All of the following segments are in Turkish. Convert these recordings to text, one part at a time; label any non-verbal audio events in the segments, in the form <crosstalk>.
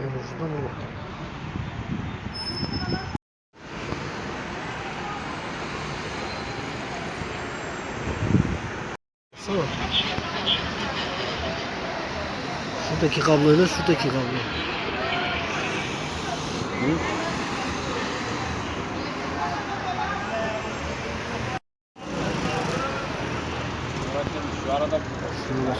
Allah. Sana. Şuradaki kabloyla şuradaki kablo. Hı? Şu arada Şurada.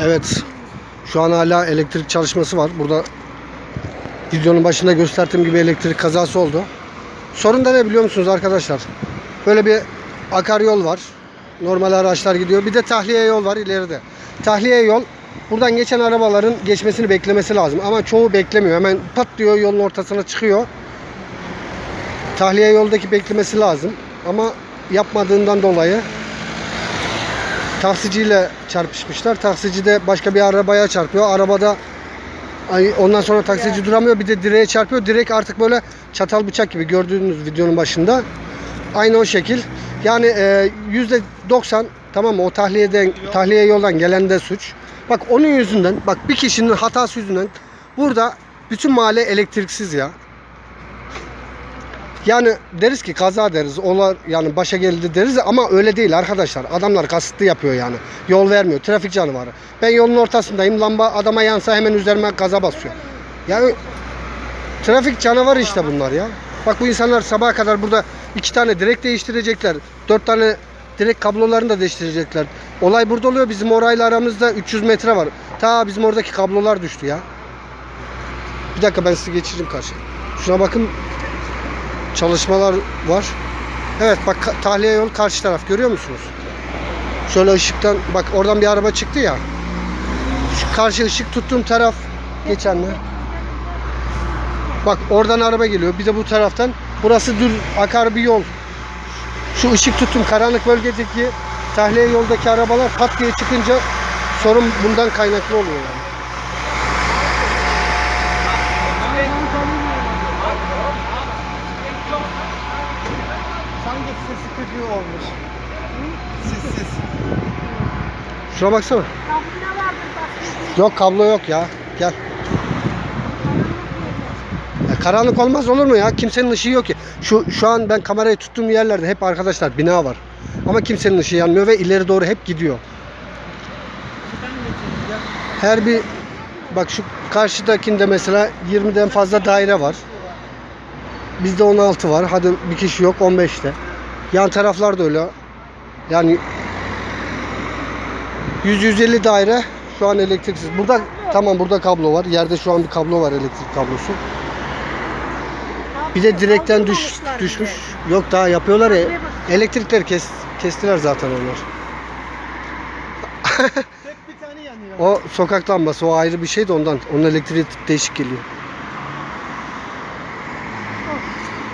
Evet. Şu an hala elektrik çalışması var. Burada videonun başında gösterdiğim gibi elektrik kazası oldu. Sorun da ne biliyor musunuz arkadaşlar? Böyle bir akar yol var. Normal araçlar gidiyor. Bir de tahliye yol var ileride. Tahliye yol buradan geçen arabaların geçmesini beklemesi lazım. Ama çoğu beklemiyor. Hemen pat diyor yolun ortasına çıkıyor. Tahliye yoldaki beklemesi lazım. Ama yapmadığından dolayı taksiciyle çarpışmışlar. Taksici de başka bir arabaya çarpıyor. Arabada ondan sonra taksici duramıyor. Bir de direğe çarpıyor. Direk artık böyle çatal bıçak gibi gördüğünüz videonun başında. Aynı o şekil. Yani e, yüzde 90 tamam mı? O tahliyeden tahliye yoldan gelen de suç. Bak onun yüzünden bak bir kişinin hatası yüzünden burada bütün mahalle elektriksiz ya. Yani deriz ki kaza deriz. Olar yani başa geldi deriz ama öyle değil arkadaşlar. Adamlar kasıtlı yapıyor yani. Yol vermiyor. Trafik canavarı. Ben yolun ortasındayım. Lamba adama yansa hemen üzerime gaza basıyor. Yani trafik canavarı işte bunlar ya. Bak bu insanlar sabaha kadar burada iki tane direk değiştirecekler. Dört tane direk kablolarını da değiştirecekler. Olay burada oluyor. Bizim orayla aramızda 300 metre var. Ta bizim oradaki kablolar düştü ya. Bir dakika ben sizi geçireyim karşıya. Şuna bakın çalışmalar var. Evet bak tahliye yol karşı taraf görüyor musunuz? Şöyle ışıktan bak oradan bir araba çıktı ya. Şu karşı ışık tuttuğum taraf geçenler. Bak oradan araba geliyor. Bir de bu taraftan. Burası düz akar bir yol. Şu ışık tuttum karanlık bölgedeki tahliye yoldaki arabalar pat diye çıkınca sorun bundan kaynaklı oluyor yani. sanki sesi kötü olmuş. Siz siz. Şuna baksana. Yok kablo yok ya. Gel. Karanlık olmaz olur mu ya? Kimsenin ışığı yok ki. Şu şu an ben kamerayı tuttuğum yerlerde hep arkadaşlar bina var. Ama kimsenin ışığı yanmıyor ve ileri doğru hep gidiyor. Her bir bak şu karşıdakinde mesela 20'den fazla daire var. Bizde 16 var. Hadi bir kişi yok 15'te. Yan taraflar da öyle. Yani 100-150 daire şu an elektriksiz. Burada tamam burada kablo var. Yerde şu an bir kablo var elektrik kablosu. Bir de direkten düş, düşmüş. Yok daha yapıyorlar ya. Elektrikleri kes, kestiler zaten onlar. <laughs> Tek bir tane yanıyor. O sokak lambası o ayrı bir şey de ondan. Onun elektriği değişik geliyor.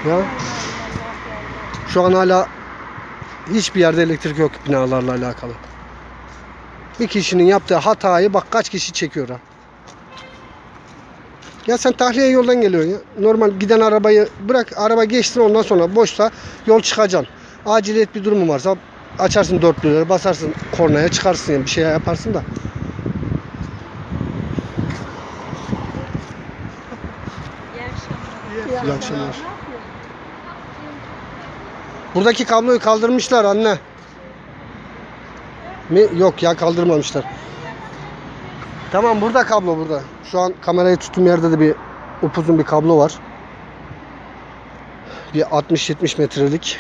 Ya. Şu an hala hiçbir yerde elektrik yok binalarla alakalı. Bir kişinin yaptığı hatayı bak kaç kişi çekiyor ha. Ya sen tahliye yoldan geliyorsun ya. Normal giden arabayı bırak araba geçsin ondan sonra boşsa yol çıkacaksın. Aciliyet bir durumu varsa açarsın dörtlüleri basarsın kornaya çıkarsın yani bir şey yaparsın da. İyi akşamlar. Buradaki kabloyu kaldırmışlar anne. Mi? Yok ya kaldırmamışlar. Tamam burada kablo burada. Şu an kamerayı tuttuğum yerde de bir upuzun bir kablo var. Bir 60-70 metrelik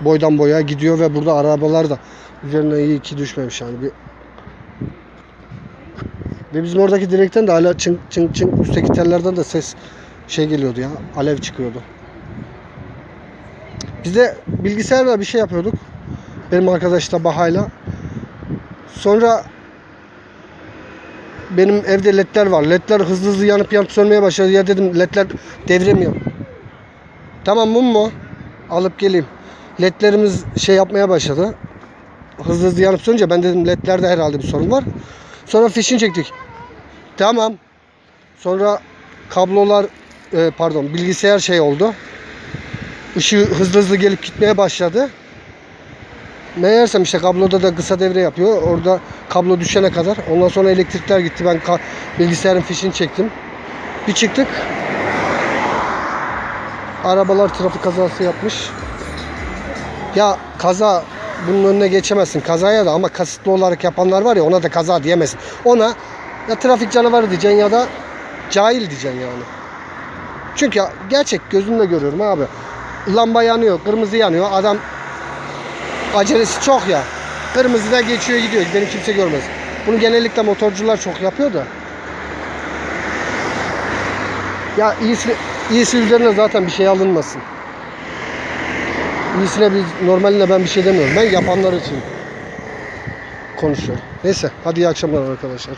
boydan boya gidiyor ve burada arabalar da üzerine iyi ki düşmemiş yani bir ve bizim oradaki direkten de hala çın çın çın üstteki tellerden de ses şey geliyordu ya alev çıkıyordu. Biz de bilgisayarla bir şey yapıyorduk. Benim arkadaşla Baha'yla. Sonra benim evde ledler var. Ledler hızlı hızlı yanıp yanıp sönmeye başladı. Ya dedim ledler devremiyor. Tamam mum mu? Alıp geleyim. Ledlerimiz şey yapmaya başladı. Hızlı hızlı yanıp sönünce ben dedim ledlerde herhalde bir sorun var. Sonra fişini çektik. Tamam. Sonra kablolar e, pardon bilgisayar şey oldu. ışığı hızlı hızlı gelip gitmeye başladı. Meğersem işte kabloda da kısa devre yapıyor. Orada kablo düşene kadar. Ondan sonra elektrikler gitti. Ben bilgisayarın fişini çektim. Bir çıktık. Arabalar trafik kazası yapmış. Ya kaza bunun önüne geçemezsin kazaya da ama kasıtlı olarak yapanlar var ya ona da kaza diyemezsin. Ona ya trafik canavarı diyeceksin ya da cahil diyeceksin yani. Çünkü ya gerçek gözümle görüyorum abi. Lamba yanıyor, kırmızı yanıyor. Adam acelesi çok ya. Kırmızıda geçiyor gidiyor. Beni kimse görmez. Bunu genellikle motorcular çok yapıyor da. Ya iyisi, iyisi üzerine zaten bir şey alınmasın. İyisine biz normaline ben bir şey demiyorum. Ben yapanlar için konuşuyorum. Neyse hadi iyi akşamlar arkadaşlar.